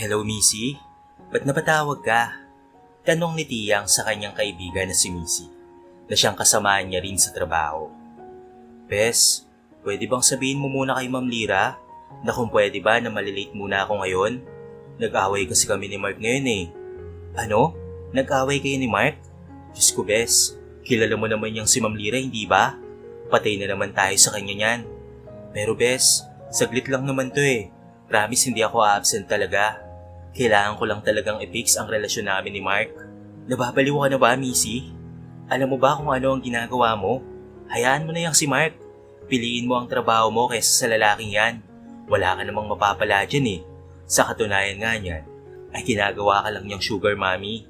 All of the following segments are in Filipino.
Hello, Missy? Ba't napatawag ka? Tanong ni Tiyang sa kanyang kaibigan na si Missy, na siyang kasamaan niya rin sa trabaho. Bes, pwede bang sabihin mo muna kay Ma'am Lira na kung pwede ba na malilate muna ako ngayon? Nag-away kasi kami ni Mark ngayon eh. Ano? Nag-away kayo ni Mark? Diyos ko, Bes. Kilala mo naman yung si Ma'am Lira, hindi ba? Patay na naman tayo sa kanya niyan. Pero Bes, saglit lang naman to eh. Promise hindi ako absent talaga. Kailangan ko lang talagang i-fix ang relasyon namin ni Mark. Nababaliw ka na ba, Missy? Alam mo ba kung ano ang ginagawa mo? Hayaan mo na yung si Mark. Piliin mo ang trabaho mo kaysa sa lalaking yan. Wala ka namang mapapala dyan eh. Sa katunayan nga niyan, ay ginagawa ka lang niyang sugar mommy.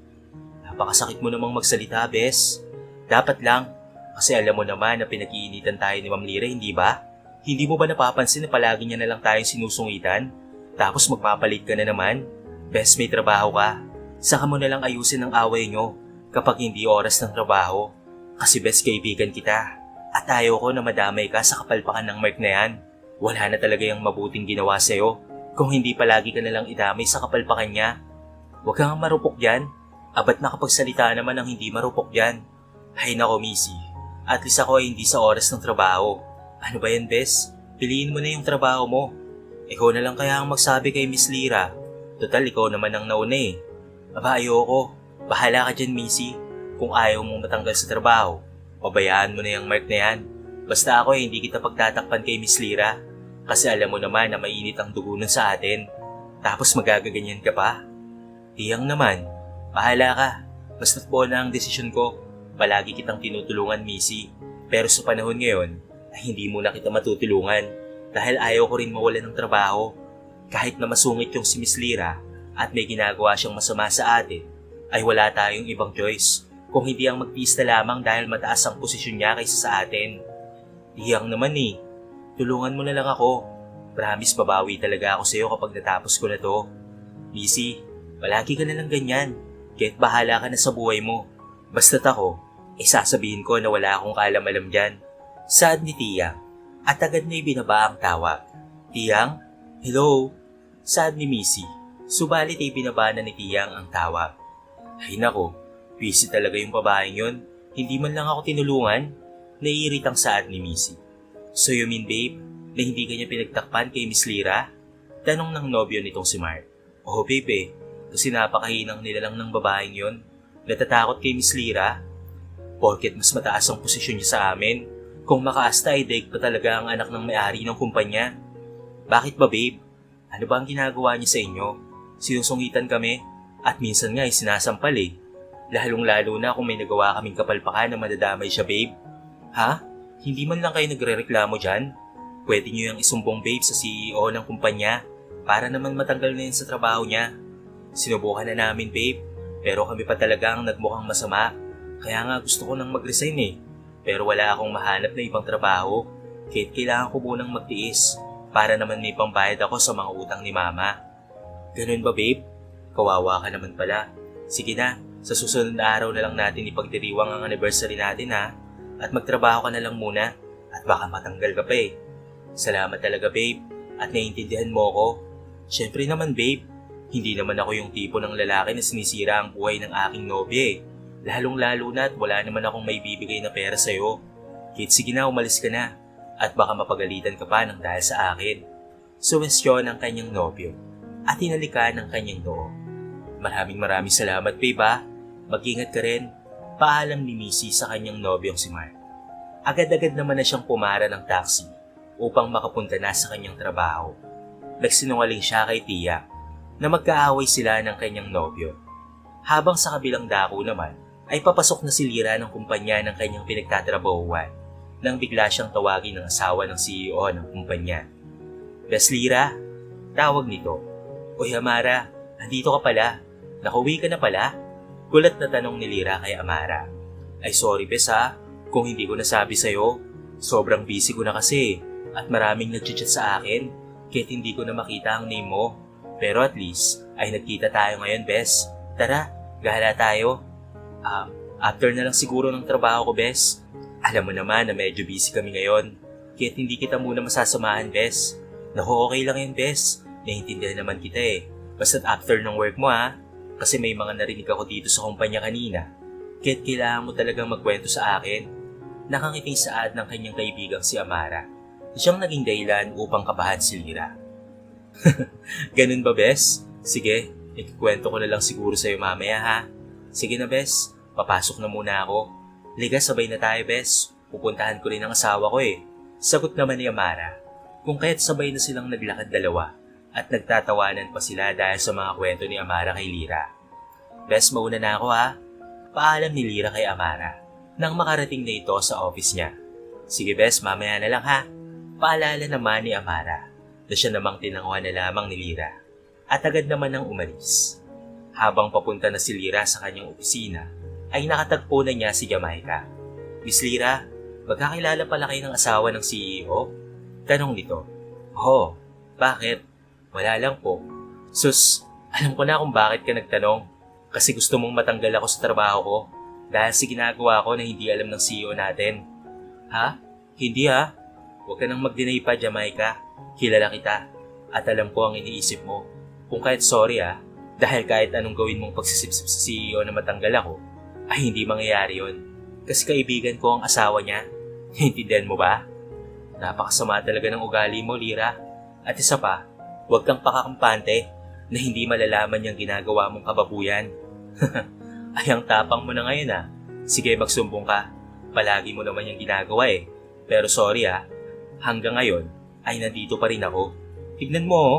Napakasakit mo namang magsalita, bes. Dapat lang, kasi alam mo naman na pinag-iinitan tayo ni Ma'am Lira, hindi ba? Hindi mo ba napapansin na palagi niya na lang tayong sinusungitan? Tapos magpapalit ka na naman? Bes, may trabaho ka. Saka mo na lang ayusin ang away nyo kapag hindi oras ng trabaho. Kasi best kaibigan kita. At ayaw ko na madamay ka sa kapalpakan ng Mark na yan. Wala na talaga yung mabuting ginawa sa'yo kung hindi palagi ka nalang idamay sa kapalpakan niya. Huwag kang marupok dyan. Abat nakapagsalita naman ang hindi marupok dyan. Hay nako, Missy. At least ako ay hindi sa oras ng trabaho. Ano ba yan, Bes? Piliin mo na yung trabaho mo. Ikaw na lang kaya ang magsabi kay Miss Lira. Total, ikaw naman ang nauna eh. Aba, ayoko. Bahala ka dyan, Missy. Kung ayaw mong matanggal sa trabaho, pabayaan mo na yung mark na yan. Basta ako eh, hindi kita pagtatakpan kay Miss Lira. Kasi alam mo naman na mainit ang dugo nun sa atin. Tapos magagaganyan ka pa. Tiyang naman, bahala ka. Basta't buo na ang desisyon ko. Palagi kitang tinutulungan, Missy. Pero sa panahon ngayon, ay hindi mo na kita matutulungan. Dahil ayaw ko rin mawala ng trabaho. Kahit na masungit yung si Miss Lira at may ginagawa siyang masama sa atin, ay wala tayong ibang choice kung hindi ang magpista lamang dahil mataas ang posisyon niya kaysa sa atin. Tiyang naman eh, tulungan mo na lang ako. Promise babawi talaga ako sa'yo kapag natapos ko na to. Missy, palagi ka na lang ganyan. Kahit bahala ka na sa buhay mo. Basta't ako, eh sasabihin ko na wala akong kaalam-alam dyan. Saad ni Tiyang, at agad na ibinaba ang tawag. Tiyang, hello? Saad ni Missy, subalit ay binaba na ni Tiyang ang tawag. Ay nako, busy talaga yung babaeng yun. Hindi man lang ako tinulungan. Naiirit ang saad ni Missy. So you mean babe, na hindi kanya pinagtakpan kay Miss Lira? Tanong ng nobyo nitong si Mark. Oh babe eh, kasi napakahinang nila lang ng babaeng yon. Natatakot kay Miss Lira. Porket mas mataas ang posisyon niya sa amin. Kung makaasta ay daig pa talaga ang anak ng may-ari ng kumpanya. Bakit ba babe? Ano ba ang ginagawa niya sa inyo? Sinusungitan kami at minsan nga ay sinasampal eh. Lalong lalo na kung may nagawa kaming kapalpakan na madadamay siya babe. Ha? Hindi man lang kayo nagre-reklamo dyan? Pwede niyo yung isumbong babe sa CEO ng kumpanya para naman matanggal na yun sa trabaho niya. Sinubukan na namin babe, pero kami pa talaga ang nagmukhang masama. Kaya nga gusto ko nang mag-resign eh. Pero wala akong mahanap na ibang trabaho. Kahit kailangan ko munang magtiis para naman may pambayad ako sa mga utang ni mama. Ganun ba babe? Kawawa ka naman pala. Sige na, sa susunod na araw na lang natin ipagdiriwang ang anniversary natin ha. At magtrabaho ka na lang muna. At baka matanggal ka pa eh. Salamat talaga babe. At naiintindihan mo ako. Siyempre naman babe, hindi naman ako yung tipo ng lalaki na sinisira ang buhay ng aking nobya eh. Lalong lalo na at wala naman akong may bibigay na pera sa'yo. Kit sige na, umalis ka na. At baka mapagalitan ka pa ng dahil sa akin. Suwestyon ang kanyang nobyo. At hinalikan ang kanyang noo. Maraming maraming salamat babe ha. Mag-ingat ka rin. Paalam ni Missy sa kanyang nobyong si Mark. Agad-agad naman na siyang pumara ng taxi upang makapunta na sa kanyang trabaho. Nagsinungaling siya kay Tia na magkaaway sila ng kanyang nobyo. Habang sa kabilang dako naman ay papasok na si Lira ng kumpanya ng kanyang pinagtatrabahuan nang bigla siyang tawagin ng asawa ng CEO ng kumpanya. Bes Lira, tawag nito. Uy Amara, andito ka pala. Nakauwi ka na pala? Gulat na tanong ni Lira kay Amara. Ay sorry Bes ha, kung hindi ko nasabi sa'yo. Sobrang busy ko na kasi at maraming nagchat sa akin kahit hindi ko na makita ang name mo. Pero at least ay nagkita tayo ngayon, Bes. Tara, gala tayo. Um, after na lang siguro ng trabaho ko, Bes. Alam mo naman na medyo busy kami ngayon. Kahit hindi kita muna masasamahan, Bes. Naku, okay lang yun, Bes. Naiintindihan naman kita eh. Basta't after ng work mo ha, kasi may mga narinig ako dito sa kumpanya kanina. Kaya't kailangan mo talagang magkwento sa akin. Nakangiting saad ng kanyang kaibigang si Amara. Siyang naging dahilan upang kabahan si Lira. Ganun ba, Bes? Sige, ikikwento ko na lang siguro sa'yo mamaya ha. Sige na, Bes. Papasok na muna ako. Liga, sabay na tayo, Bes. Pupuntahan ko rin ang asawa ko eh. Sagot naman ni Amara. Kung kaya't sabay na silang naglakad dalawa at nagtatawanan pa sila dahil sa mga kwento ni Amara kay Lira. Bes, mauna na ako ha. Paalam ni Lira kay Amara nang makarating na ito sa office niya. Sige Bes, mamaya na lang ha. Paalala naman ni Amara na siya namang tinanguhan na lamang ni Lira at agad naman nang umalis. Habang papunta na si Lira sa kanyang opisina, ay nakatagpo na niya si Jamaica. Miss Lira, magkakilala pala kayo ng asawa ng CEO? Tanong nito. Oh, bakit? Wala lang po. Sus, alam ko na kung bakit ka nagtanong. Kasi gusto mong matanggal ako sa trabaho ko dahil sa ginagawa ko na hindi alam ng CEO natin. Ha? Hindi ha? Huwag ka nang mag-deny pa, Jamaica. Kilala kita. At alam ko ang iniisip mo. Kung kahit sorry ha, dahil kahit anong gawin mong pagsisipsip sa CEO na matanggal ako, ay hindi mangyayari yon. Kasi kaibigan ko ang asawa niya. Hintindihan mo ba? Napakasama talaga ng ugali mo, Lira. At isa pa, huwag kang pakakampante na hindi malalaman yung ginagawa mong kababuyan. Ay, ang tapang mo na ngayon ah. Sige, magsumbong ka. Palagi mo naman yung ginagawa eh. Pero sorry ah, hanggang ngayon ay nandito pa rin ako. Tignan mo oh,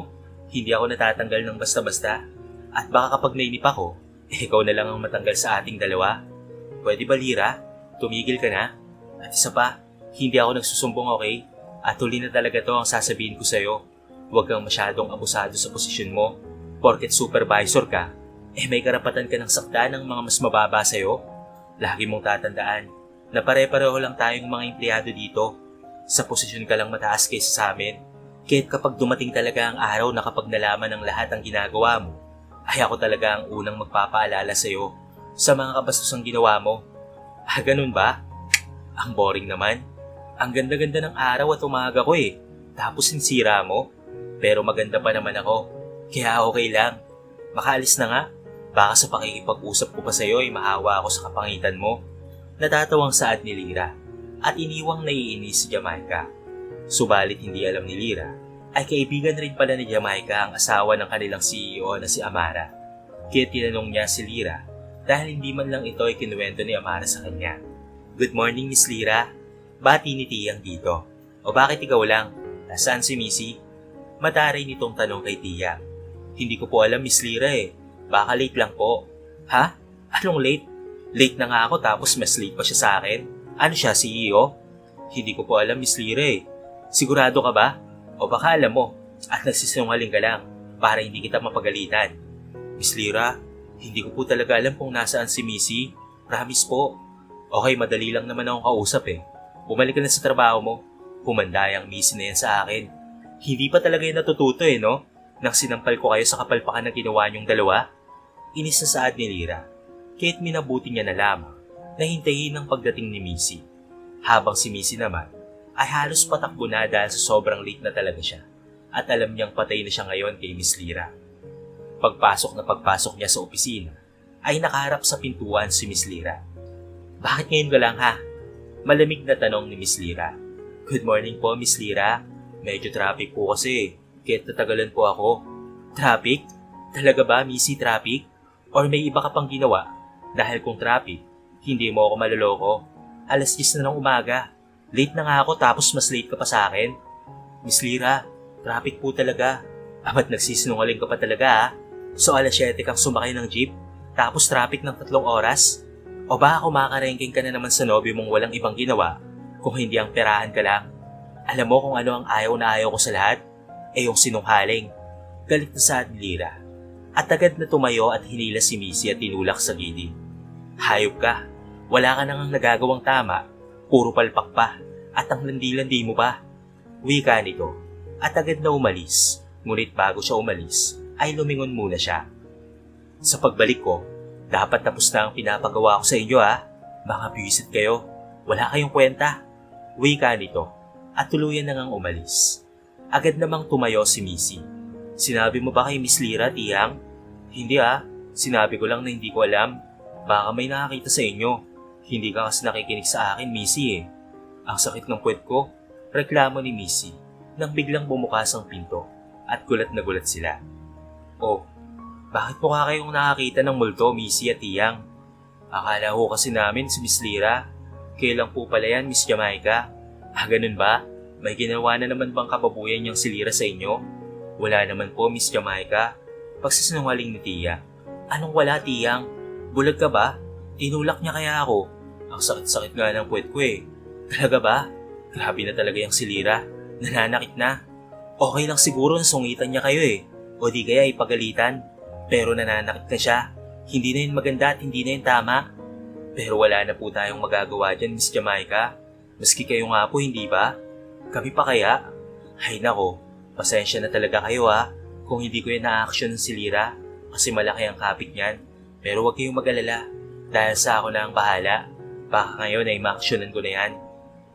hindi ako natatanggal ng basta-basta. At baka kapag nainip ako, ikaw na lang ang matanggal sa ating dalawa. Pwede ba Lira? Tumigil ka na? At isa pa, hindi ako nagsusumbong okay? At huli na talaga to ang sasabihin ko sa'yo. Huwag kang masyadong abusado sa posisyon mo. Porket supervisor ka, eh may karapatan ka ng sakta ng mga mas mababa sa'yo. Lagi mong tatandaan na pare-pareho lang tayong mga empleyado dito. Sa posisyon ka lang mataas kaysa sa amin. Kahit kapag dumating talaga ang araw na kapag nalaman ng lahat ang ginagawa mo, ay ako talaga ang unang magpapaalala sa'yo sa mga kabastusang ginawa mo. Ah, ganun ba? Ang boring naman. Ang ganda-ganda ng araw at umaga ko eh. Tapos sinsira mo. Pero maganda pa naman ako. Kaya okay lang. Makaalis na nga. Baka sa pakikipag-usap ko pa sa'yo ay mahawa ako sa kapangitan mo. Natatawang saad ni Lira at iniwang naiinis si Jamaica. Subalit hindi alam ni Lira ay kaibigan rin pala ni Jamaica ang asawa ng kanilang CEO na si Amara. Kaya tinanong niya si Lira dahil hindi man lang ito ay kinuwento ni Amara sa kanya. Good morning Miss Lira. Bati ni Tiyang dito. O bakit ikaw lang? Nasaan si Missy? Mataray nitong tanong kay Tia. Hindi ko po alam Miss Lira eh. Baka late lang po. Ha? Anong late? Late na nga ako tapos mas late pa siya sa akin. Ano siya, CEO? Hindi ko po alam Miss Lira eh. Sigurado ka ba? O baka alam mo at nagsisinungaling ka lang para hindi kita mapagalitan. Miss Lira, hindi ko po talaga alam kung nasaan si Missy. Promise po. Okay, madali lang naman akong kausap eh. Bumalik ka na sa trabaho mo. Humanday ang Missy na yan sa akin. Hindi pa talaga yan natututo eh, no? Nang sinampal ko kayo sa kapalpakan na ginawa niyong dalawa. Inis na saad ni Lira. Kahit minabuti niya na lamang na hintayin ang pagdating ni Missy. Habang si Missy naman ay halos patakbo na dahil sa sobrang late na talaga siya at alam niyang patay na siya ngayon kay Miss Lira. Pagpasok na pagpasok niya sa opisina ay nakaharap sa pintuan si Miss Lira. Bakit ngayon ka lang ha? Malamig na tanong ni Miss Lira. Good morning po Miss Lira. Medyo traffic po kasi kaya tatagalan po ako. Traffic? Talaga ba Missy traffic? Or may iba ka pang ginawa? Dahil kung traffic, hindi mo ako maloloko. Alas 10 na ng umaga. Late na nga ako tapos mas late ka pa sa akin. Miss Lira, traffic po talaga. Amat nagsisinungaling ka pa talaga ha. So alas 7 kang sumakay ng jeep, tapos traffic ng tatlong oras? O baka kumakarengking ka na naman sa nobyo mong walang ibang ginawa kung hindi ang perahan ka lang? Alam mo kung ano ang ayaw na ayaw ko sa lahat? Eh yung sinunghaling. Galit na sa Lira. At agad na tumayo at hinila si Missy at tinulak sa gilid. Hayop ka. Wala ka nang nagagawang tama. Puro palpak pa. At ang landi-landi mo pa. Wika nito. At agad na umalis. Ngunit bago siya umalis, ay lumingon muna siya. Sa pagbalik ko, dapat tapos na ang pinapagawa ko sa inyo ha. Mga biwisit kayo. Wala kayong kwenta. Wika nito. At tuluyan na ngang umalis. Agad namang tumayo si Missy. Sinabi mo ba kay Miss Lira, Tiyang? Hindi ah, sinabi ko lang na hindi ko alam. Baka may nakakita sa inyo. Hindi ka kasi nakikinig sa akin, Missy eh. Ang sakit ng puwet ko, reklamo ni Missy nang biglang bumukas ang pinto at gulat na gulat sila. Oh, bakit po ka kayong nakakita ng multo, Missy at Tiyang? Akala ko kasi namin si Miss Lira. Kailan po pala yan, Miss Jamaica? Ah, ganun ba? May ginawa na naman bang kababuyan niyang si Lira sa inyo? Wala naman po, Miss Jamaica. Pagsasinungaling ni Tia. Anong wala, Tiyang? Bulag ka ba? Tinulak niya kaya ako. Ang sakit-sakit nga ng puwet ko eh. Talaga ba? Grabe na talaga yung si Lira. Nananakit na. Okay lang siguro na sungitan niya kayo eh. O di kaya ipagalitan. Pero nananakit na siya. Hindi na yun maganda at hindi na yun tama. Pero wala na po tayong magagawa dyan, Miss Jamaica. Maski kayo nga po, hindi ba? Kami pa kaya? Ay nako, pasensya na talaga kayo ha. Kung hindi ko yan na-action ng silira. Kasi malaki ang kapit niyan. Pero huwag kayong mag-alala. Dahil sa ako na ang bahala. Baka ngayon ay ma-actionan ko na yan.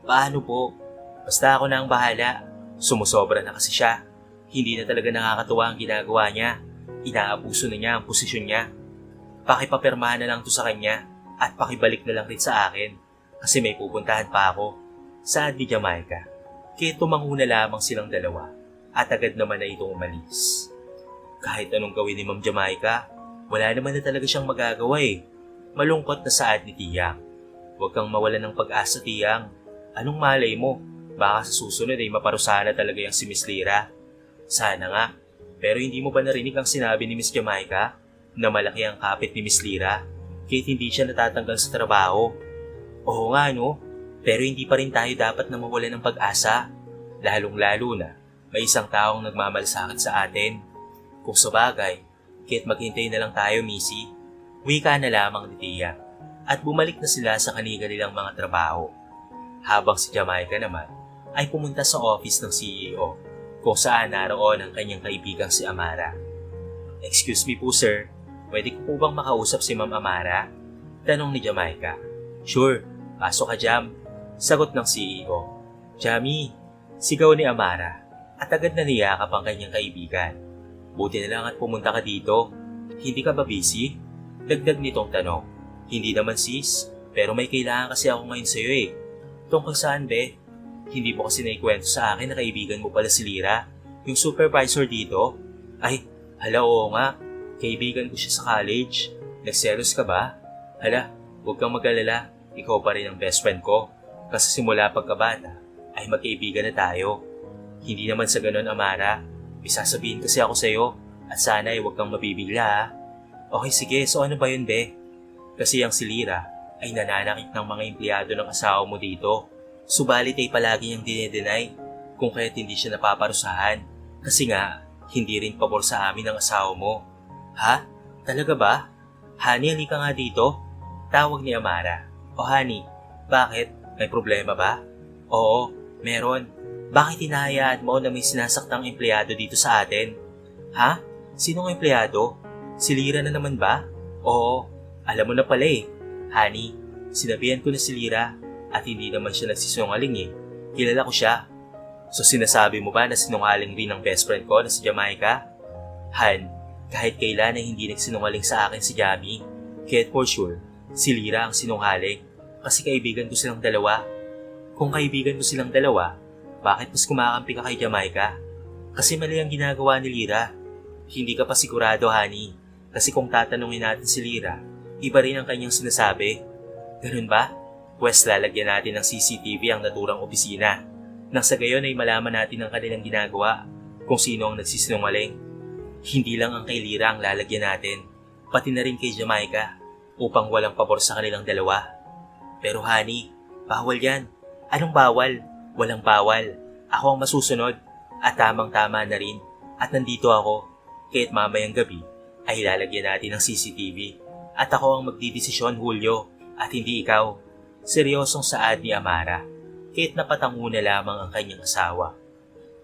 Paano po? Basta ako na ang bahala. Sumusobra na kasi siya. Hindi na talaga nakakatuwa ang ginagawa niya. Inaabuso na niya ang posisyon niya. Pakipapirmahan na lang to sa kanya at pakibalik na lang rin sa akin kasi may pupuntahan pa ako. Saan ni Jamaica? Kaya tumanguna lamang silang dalawa at agad naman na itong umalis. Kahit anong gawin ni Ma'am Jamaica, wala naman na talaga siyang magagawa eh. Malungkot na saad ni Tiyang. Huwag kang mawalan ng pag-asa, Tiyang. Anong malay mo? Baka sa susunod ay maparusahan na talaga yung si Miss Lira. Sana nga. Pero hindi mo ba narinig ang sinabi ni Miss Jamaica na malaki ang kapit ni Miss Lira kahit hindi siya natatanggal sa trabaho? Oo nga no, pero hindi pa rin tayo dapat na mawalan ng pag-asa. Lalong-lalo na may isang taong nagmamalasakit sa atin. Kung sa bagay, kahit maghintay na lang tayo, Missy, wika na lamang ni Tia at bumalik na sila sa kanila nilang mga trabaho. Habang si Jamaica naman ay pumunta sa office ng CEO kung saan naroon ang kanyang kaibigang si Amara. Excuse me po sir, pwede ko po bang makausap si Ma'am Amara? Tanong ni Jamaica. Sure, pasok ka Jam. Sagot ng CEO. Jamie, sigaw ni Amara at agad na niyakap ang kanyang kaibigan. Buti na lang at pumunta ka dito. Hindi ka ba busy? Dagdag nitong tanong. Hindi naman sis, pero may kailangan kasi ako ngayon sa'yo eh. Tungkol saan be? Hindi mo kasi naikwento sa akin na kaibigan mo pala si Lira, yung supervisor dito. Ay, hala oo nga, kaibigan ko siya sa college. Nagselos ka ba? Hala, huwag kang mag-alala, ikaw pa rin ang best friend ko. Kasi simula pagkabata, ay magkaibigan na tayo. Hindi naman sa ganun, Amara. May sasabihin kasi ako sa'yo at sana ay huwag kang mabibigla ha. Okay sige, so ano ba yun be? Kasi ang si Lira ay nananakit ng mga empleyado ng asawa mo dito. Subalit ay palagi niyang dinedenay kung kaya't hindi siya napaparusahan. Kasi nga, hindi rin pabor sa amin ang asawa mo. Ha? Talaga ba? Honey, halika nga dito. Tawag ni Amara. O honey, bakit? May problema ba? Oo, meron. Bakit hinahayaan mo na may sinasaktang empleyado dito sa atin? Ha? Sinong empleyado? Si Lira na naman ba? Oo, alam mo na pala eh. Honey, sinabihan ko na si Lira at hindi naman siya nagsisinungaling eh. Kilala ko siya. So sinasabi mo ba na sinungaling rin ang best friend ko na si Jamaica? Han, kahit kailan ay hindi nagsinungaling sa akin si Jamie, kahit for sure, si Lira ang sinungaling kasi kaibigan ko silang dalawa. Kung kaibigan mo silang dalawa, bakit mas kumakampi ka kay Jamaica? Kasi mali ang ginagawa ni Lira. Hindi ka pa sigurado, honey. Kasi kung tatanungin natin si Lira, iba rin ang kanyang sinasabi. Ganun ba? Pwes lalagyan natin ng CCTV ang naturang opisina. Nang sa gayon ay malaman natin ang kanilang ginagawa kung sino ang nagsisinungaling. Hindi lang ang kay Lira ang lalagyan natin, pati na rin kay Jamaica upang walang pabor sa kanilang dalawa. Pero honey, bawal yan. Anong bawal? Walang bawal. Ako ang masusunod at tamang-tama na rin at nandito ako kahit mamayang gabi ay lalagyan natin ng CCTV at ako ang magdidesisyon Julio at hindi ikaw. Seryosong saad ni Amara kahit napatango na lamang ang kanyang asawa.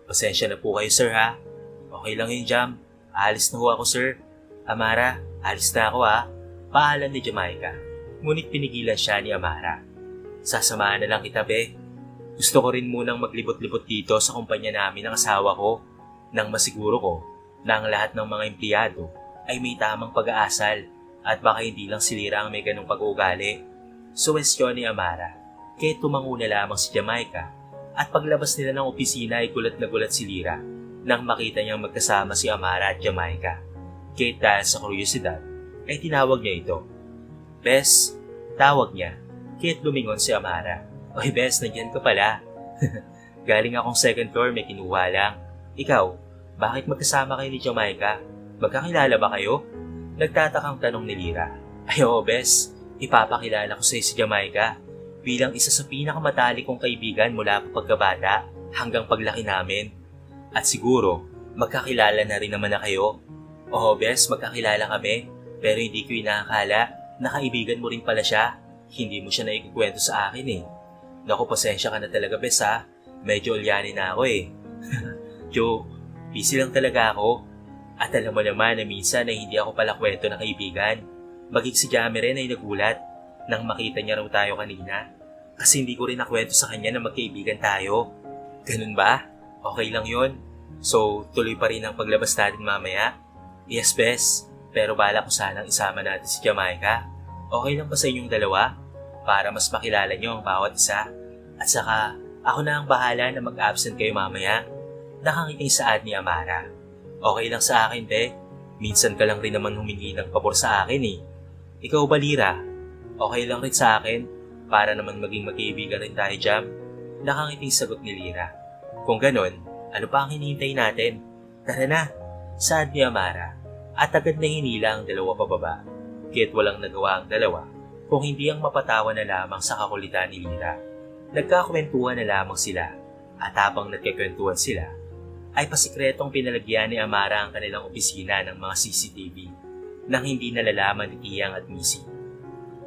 Pasensya na po kayo sir ha. Okay lang yun Jam. Alis na ho ako sir. Amara, alis na ako ha. Paalam ni Jamaica. Ngunit pinigilan siya ni Amara. Sasamahan na lang kita be. Gusto ko rin munang maglibot-libot dito sa kumpanya namin ng asawa ko nang masiguro ko na ang lahat ng mga empleyado ay may tamang pag-aasal at baka hindi lang si Lira ang may ganong pag-uugali. Suwestyon ni Amara, kaya tumango na lamang si Jamaica at paglabas nila ng opisina ay gulat na gulat si Lira nang makita niyang magkasama si Amara at Jamaica. Kaya dahil sa kuryosidad, ay tinawag niya ito. Bes, tawag niya, kaya lumingon si Amara. Oy Bes, nandiyan ka pala. Galing akong second floor, may kinuha lang. Ikaw, bakit magkasama kayo ni Jamaica? Magkakilala ba kayo? Nagtatakang tanong ni Lira. Ay oo, Bes. Ipapakilala ko sa si Jamaica bilang isa sa pinakamatalik kong kaibigan mula pa pagkabata hanggang paglaki namin. At siguro, magkakilala na rin naman na kayo. Oo, Bes, magkakilala kami. Pero hindi ko inakala na kaibigan mo rin pala siya. Hindi mo siya naikikwento sa akin eh. Naku, pasensya ka na talaga, Bes ha. Medyo ulyanin na ako eh. Joe, busy lang talaga ako. At alam mo naman na minsan ay hindi ako pala kwento na kaibigan. Maging si Jamie rin ay nagulat nang makita niya raw tayo kanina. Kasi hindi ko rin nakwento sa kanya na magkaibigan tayo. Ganun ba? Okay lang yon. So, tuloy pa rin ang paglabas natin mamaya? Yes, bes. Pero bala ko sanang isama natin si Jamaica. Okay lang ba sa inyong dalawa? Para mas makilala niyo ang bawat isa. At saka, ako na ang bahala na mag-absent kayo mamaya. Nakangiting saad ni Amara. Okay lang sa akin, be. Minsan ka lang rin naman humingi ng pabor sa akin eh. Ikaw ba, Lira? Okay lang rin sa akin para naman maging magkaibigan rin tayo, Jam. Nakangiting sagot ni Lira. Kung ganon, ano pa ang hinihintay natin? Tara na, saad ni Amara. At agad na hinila ang dalawa pababa. Kaya't walang nagawa ang dalawa kung hindi ang mapatawa na lamang sa kakulitan ni Lira. Nagkakwentuhan na lamang sila at habang nagkikwentuhan sila, ay pasikretong pinalagyan ni Amara ang kanilang opisina ng mga CCTV nang hindi nalalaman ni Tiyang at Missy.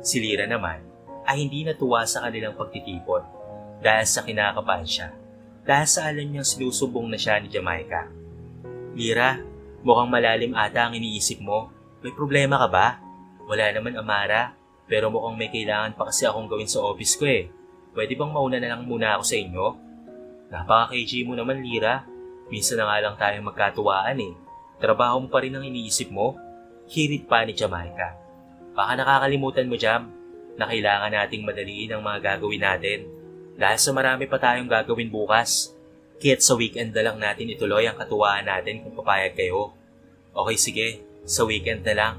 Si Lira naman ay hindi natuwa sa kanilang pagtitipon dahil sa kinakabahan siya dahil sa alam niyang sinusubong na siya ni Jamaica. Lira, mukhang malalim ata ang iniisip mo. May problema ka ba? Wala naman Amara, pero mukhang may kailangan pa kasi akong gawin sa office ko eh. Pwede bang mauna na lang muna ako sa inyo? Napaka-KJ mo naman Lira, Minsan na nga lang tayong magkatuwaan eh. Trabaho mo pa rin ang iniisip mo. Hirit pa ni Jamaica. Baka nakakalimutan mo, Jam, na kailangan nating madaliin ang mga gagawin natin. Dahil sa marami pa tayong gagawin bukas. Kaya't sa weekend na lang natin ituloy ang katuwaan natin kung papayag kayo. Okay, sige. Sa weekend na lang.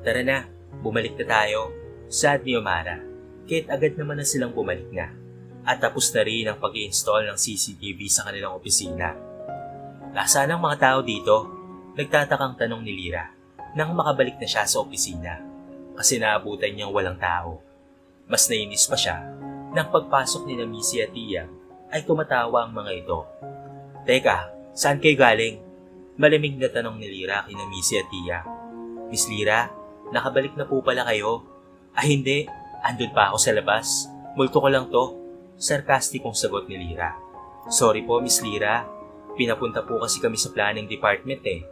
Tara na, bumalik na tayo. Sad ni Omara. Kaya't agad naman na silang bumalik na. At tapos na rin ang pag install ng CCTV sa kanilang opisina. Nasaan ang mga tao dito? Nagtatakang tanong ni Lira nang makabalik na siya sa opisina kasi naabutan niyang walang tao. Mas nainis pa siya nang pagpasok ni na at Tia ay tumatawa ang mga ito. Teka, saan kayo galing? Malamig na tanong ni Lira kina Missy at Tia. Miss Lira, nakabalik na po pala kayo. Ah hindi, andun pa ako sa labas. Multo ko lang to. Sarkastikong sagot ni Lira. Sorry po, Miss Lira. Pinapunta po kasi kami sa planning department eh.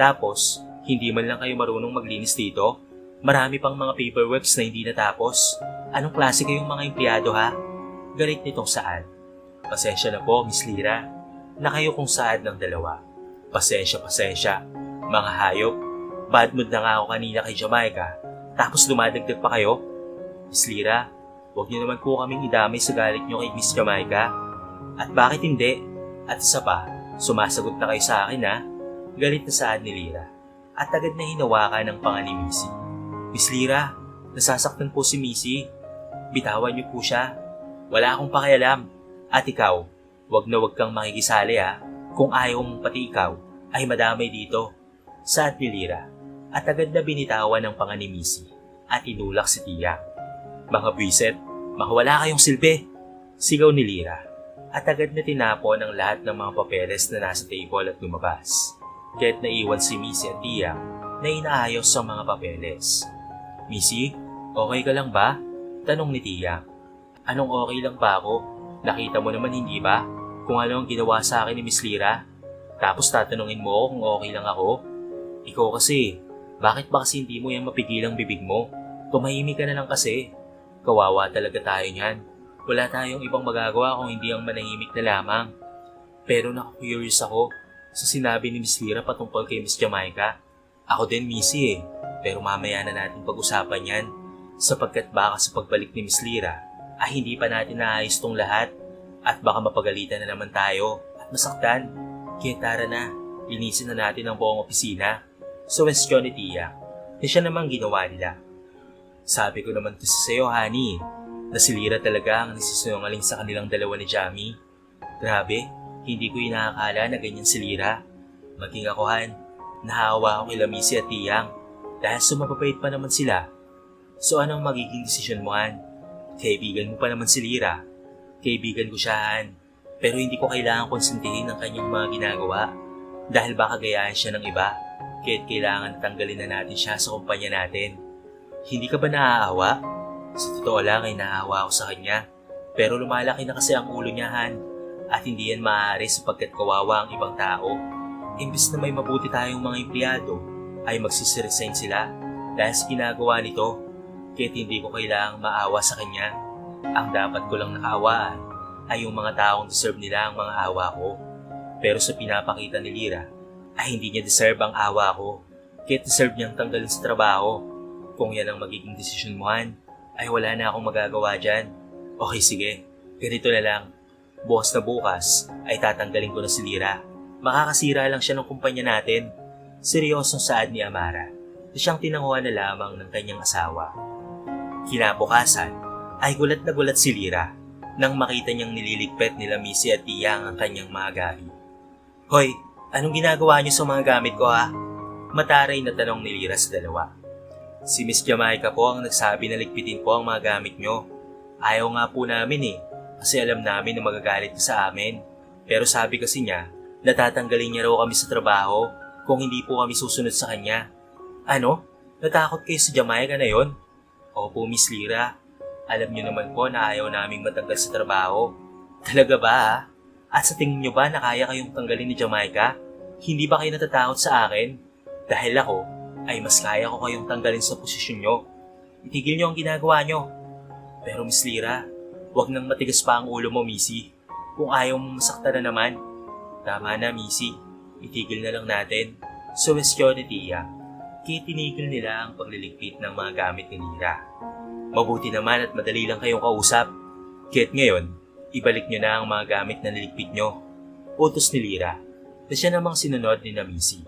Tapos, hindi man lang kayo marunong maglinis dito. Marami pang mga paperworks na hindi natapos. Anong klase kayong mga empleyado ha? Galit nitong saad. Pasensya na po, Miss Lira. Na kayo kung saad ng dalawa. Pasensya, pasensya. Mga hayop. Bad mood na nga ako kanina kay Jamaica. Tapos dumadagdag pa kayo. Miss Lira, huwag niyo naman po kaming idamay sa galit niyo kay Miss Jamaica. At bakit hindi? At isa pa, Sumasagot na kayo sa akin ha. Galit na saad ni Lira. At agad na hinawakan ng panga ni Missy. Miss Lira, nasasaktan po si Missy. Bitawan niyo po siya. Wala akong pakialam. At ikaw, wag na wag kang makikisali ha. Kung ayaw mong pati ikaw, ay madamay dito. Saad ni Lira. At agad na binitawan ng panga ni Missy. At inulak si Tia. Mga buwiset, makawala kayong silbi. Sigaw ni Lira at agad na tinapon ang lahat ng mga papeles na nasa table at lumabas. Kaya't naiwan si Missy at Tia na inaayos ang mga papeles. Missy, okay ka lang ba? Tanong ni Tia. Anong okay lang ba ako? Nakita mo naman hindi ba? Kung ano ang ginawa sa akin ni Miss Lira? Tapos tatanungin mo ako kung okay lang ako? Ikaw kasi, bakit ba kasi hindi mo yan mapigil ang bibig mo? Tumahimik ka na lang kasi. Kawawa talaga tayo niyan. Wala tayong ibang magagawa kung hindi ang manahimik na lamang. Pero naku-curious ako, sa sinabi ni Miss Lira patungkol kay Miss Jamaica. Ako din, Missy eh. Pero mamaya na natin pag-usapan yan. Sapagkat baka sa pagbalik ni Miss Lira, ay hindi pa natin naayos tong lahat. At baka mapagalitan na naman tayo at masaktan. Kaya tara na, linisin na natin ang buong opisina. So, question ni Tia, na siya namang ginawa nila. Sabi ko naman kasi sa'yo, honey, na si Lira talaga ang nasisungaling sa kanilang dalawa ni Jamie. Grabe, hindi ko inaakala na ganyan si Lira. Maging ako, nahawa ako kay Lamisi at Tiyang dahil sumababait pa naman sila. So anong magiging desisyon mo, Han? Kaibigan mo pa naman si Lira. Kaibigan ko siya, Han. Pero hindi ko kailangan konsintihin ang kanyang mga ginagawa dahil baka gayaan siya ng iba. Kaya't kailangan tanggalin na natin siya sa kumpanya natin. Hindi ka ba naaawa? Sa totoo lang ay naaawa ako sa kanya. Pero lumalaki na kasi ang ulo niya, Han. At hindi yan maaari sapagkat kawawa ang ibang tao. Imbis na may mabuti tayong mga empleyado, ay magsisiresign sila dahil sa ginagawa nito. Kaya't hindi ko kailangang maawa sa kanya. Ang dapat ko lang nakaawaan ay yung mga taong deserve nila ang mga awa ko. Pero sa pinapakita ni Lira, ay hindi niya deserve ang awa ko. Kaya't deserve niyang tanggalin sa trabaho. Kung yan ang magiging desisyon mo, Han, ay wala na akong magagawa dyan. Okay, sige. Ganito na lang. Bukas na bukas, ay tatanggalin ko na si Lira. Makakasira lang siya ng kumpanya natin. Seryosong saad ni Amara na siyang tinanguhan na lamang ng kanyang asawa. Kinabukasan, ay gulat na gulat si Lira nang makita niyang nililigpit nila Missy at Tiyang ang kanyang mga gamit. Hoy, anong ginagawa niyo sa mga gamit ko ha? Mataray na tanong ni Lira sa dalawa. Si Miss Jamaica po ang nagsabi na ligpitin po ang mga gamit nyo. Ayaw nga po namin eh, kasi alam namin na magagalit ka sa amin. Pero sabi kasi niya, natatanggalin niya raw kami sa trabaho kung hindi po kami susunod sa kanya. Ano? Natakot kayo sa Jamaica na yon? Opo, Miss Lira. Alam niyo naman po na ayaw naming matanggal sa trabaho. Talaga ba ha? At sa tingin niyo ba na kaya kayong tanggalin ni Jamaica? Hindi ba kayo natatakot sa akin? Dahil ako, ay mas kaya ko kayong tanggalin sa posisyon nyo. Itigil nyo ang ginagawa nyo. Pero Miss Lira, wag nang matigas pa ang ulo mo, Missy. Kung ayaw mong masakta na naman. Tama na, Missy. Itigil na lang natin. So, question ni Tia, kaya tinigil nila ang pagliligpit ng mga gamit ni Lira. Mabuti naman at madali lang kayong kausap. Kaya't ngayon, ibalik nyo na ang mga gamit na niligpit nyo. Utos ni Lira, na siya namang sinunod ni na Missy.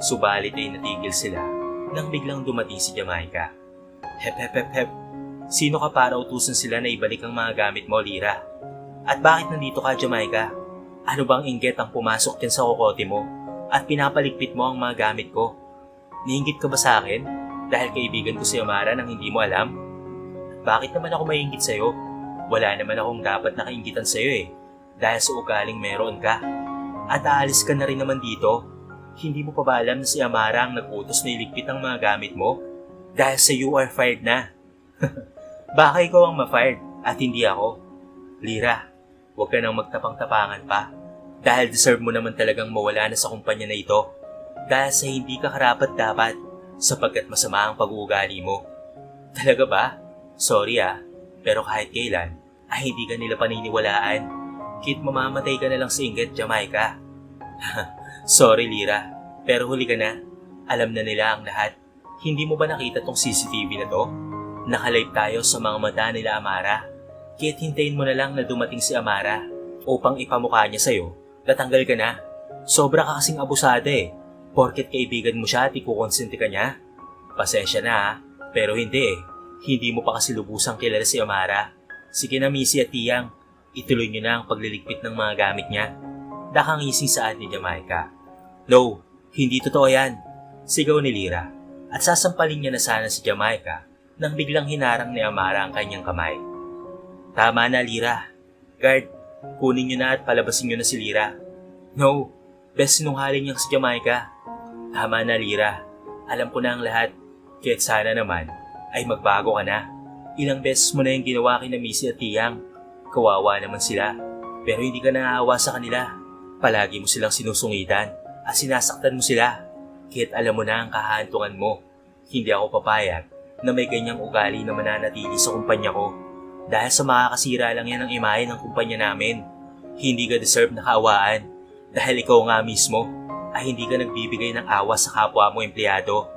Subalit ay natigil sila nang biglang dumating si Jamaica. Hep hep hep hep. Sino ka para utusan sila na ibalik ang mga gamit mo, Lira? At bakit nandito ka, Jamaica? Ano bang inggit ang pumasok dyan sa kokote mo at pinapaligpit mo ang mga gamit ko? Niinggit ka ba sa akin dahil kaibigan ko si Amara nang hindi mo alam? Bakit naman ako maiinggit sa'yo? Wala naman akong dapat nakainggitan sa'yo eh dahil sa ugaling meron ka. At aalis ka na rin naman dito hindi mo pa ba alam na si Amara ang nag-utos na iligpit ang mga gamit mo? Dahil sa you are fired na. Baka ikaw ang ma-fired at hindi ako. Lira, huwag ka nang magtapang-tapangan pa. Dahil deserve mo naman talagang mawala na sa kumpanya na ito. Dahil sa hindi ka karapat dapat sapagkat masama ang pag-uugali mo. Talaga ba? Sorry ah, pero kahit kailan ay hindi ka nila paniniwalaan. Kit mamamatay ka na lang sa inggit, Jamaica. Sorry, Lira. Pero huli ka na. Alam na nila ang lahat. Hindi mo ba nakita tong CCTV na to? Nakalive tayo sa mga mata nila Amara. Kaya't hintayin mo na lang na dumating si Amara upang ipamukha niya sa'yo. Tatanggal ka na. Sobra ka kasing abusada eh. Porket kaibigan mo siya at ikukonsente ka niya. Pasensya na ha. Pero hindi eh. Hindi mo pa kasi lubusang kilala si Amara. Sige na Missy at Tiyang. Ituloy niyo na ang pagliligpit ng mga gamit niya. Dakangising saad ni Jamaica. No, hindi totoo yan. Sigaw ni Lira. At sasampalin niya na sana si Jamaica nang biglang hinarang ni Amara ang kanyang kamay. Tama na, Lira. Guard, kunin niyo na at palabasin niyo na si Lira. No, best sinunghalin niyang si Jamaica. Tama na, Lira. Alam ko na ang lahat. Kaya't sana naman ay magbago ka na. Ilang beses mo na yung ginawa kay na Missy at Tiyang. Kawawa naman sila. Pero hindi ka naawa sa kanila. Palagi mo silang sinusungitan at sinasaktan mo sila. Kaya't alam mo na ang kahantungan mo. Hindi ako papayag na may ganyang ugali na mananatili sa kumpanya ko. Dahil sa makakasira lang yan ang imahe ng kumpanya namin. Hindi ka deserve na kaawaan dahil ikaw nga mismo ay hindi ka nagbibigay ng awa sa kapwa mo empleyado.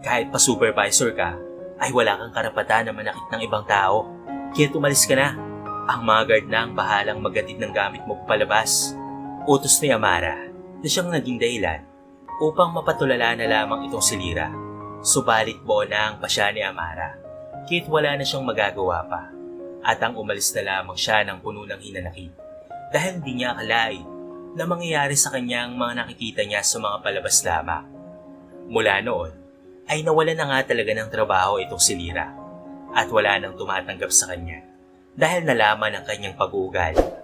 Kahit pa supervisor ka, ay wala kang karapatan na manakit ng ibang tao. Kaya umalis ka na. Ang mga guard na ang bahalang magatid ng gamit mo palabas. Utos ni Amara na siyang naging dahilan upang mapatulala na lamang itong si Lira. Subalit buo na ang pasya ni Amara. Kahit wala na siyang magagawa pa. At ang umalis na lamang siya ng puno ng hinanakit. Dahil hindi niya akalain na mangyayari sa kanya ang mga nakikita niya sa mga palabas lamang. Mula noon, ay nawala na nga talaga ng trabaho itong si Lira at wala nang tumatanggap sa kanya dahil nalaman ang kanyang pag-uugali